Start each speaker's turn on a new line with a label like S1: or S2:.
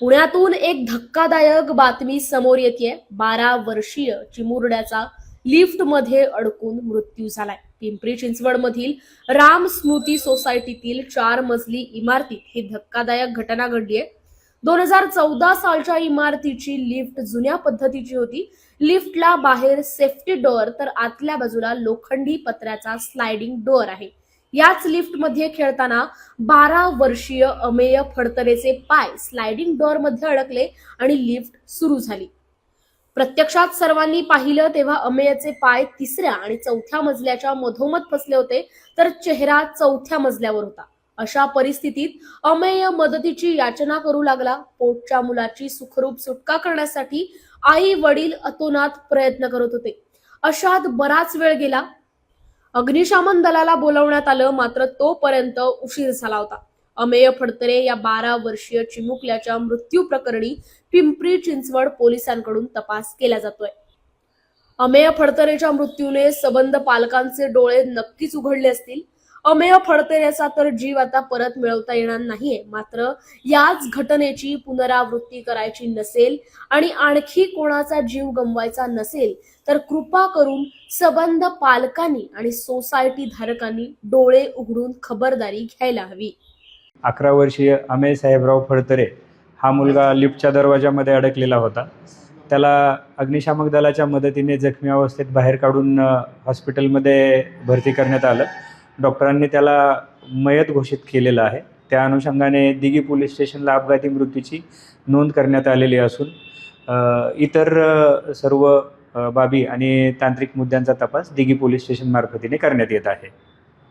S1: पुण्यातून एक धक्कादायक बातमी समोर येते बारा वर्षीय चिमुरड्याचा लिफ्टमध्ये अडकून मृत्यू झालाय. पिंपरी चिंचवड मधील राम स्मृती सोसायटीतील चार मजली इमारतीत ही धक्कादायक घटना घडली आहे दोन हजार चौदा सालच्या इमारतीची लिफ्ट जुन्या पद्धतीची होती. लिफ्टला बाहेर सेफ्टी डोअर तर आतल्या बाजूला लोखंडी पत्र्याचा स्लायडिंग डोअर आहे. याच लिफ्टमध्ये खेळताना बारा वर्षीय अमेय फडतरेचे पाय स्लायडिंग डोअरमध्ये अडकले आणि लिफ्ट सुरू झाली. प्रत्यक्षात सर्वांनी पाहिलं तेव्हा अमेयचे पाय तिसऱ्या आणि चौथ्या मजल्याच्या मधोमध फसले होते तर चेहरा चौथ्या मजल्यावर होता. अशा परिस्थितीत अमेय मदतीची याचना करू लागला. पोटच्या मुलाची सुखरूप सुटका करण्यासाठी आई वडील अतोनात प्रयत्न करत होते. अशात बराच वेळ गेला. अग्निशमन दलाला बोलवण्यात आलं मात्र तोपर्यंत उशीर झाला होता. अमेय फडतरे या बारा वर्षीय चिमुकल्याच्या मृत्यू प्रकरणी पिंपरी चिंचवड पोलिसांकडून तपास केला जातोय. अमेय फडतरेच्या मृत्यूने सबंध पालकांचे डोळे नक्कीच उघडले असतील. अमेय फडतरेचा तर जीव आता परत मिळवता येणार नाहीये. मात्र याच घटनेची पुनरावृत्ती करायची नसेल आणि आणखी कोणाचा जीव गमवायचा नसेल तर कृपा करून सबंध पालकांनी आणि सोसायटी धारकांनी डोळे उघडून खबरदारी घ्यायला हवी.
S2: अकरा वर्षीय अमेय साहेबराव फडतरे हा मुलगा लिफ्टच्या दरवाजामध्ये अडकलेला होता. त्याला अग्निशामक दलाच्या मदतीने जखमी अवस्थेत बाहेर काढून हॉस्पिटलमध्ये भरती करण्यात आलं. डॉक्टरांनी त्याला मयत घोषित केलेलं आहे. त्या अनुषंगाने दिघी पोलीस स्टेशनला अपघाती मृत्यूची नोंद करण्यात आलेली असून इतर सर्व बाबी आणि तांत्रिक मुद्द्यांचा तपास दिघी पोलीस स्टेशन मार्फतीने करण्यात येत आहे.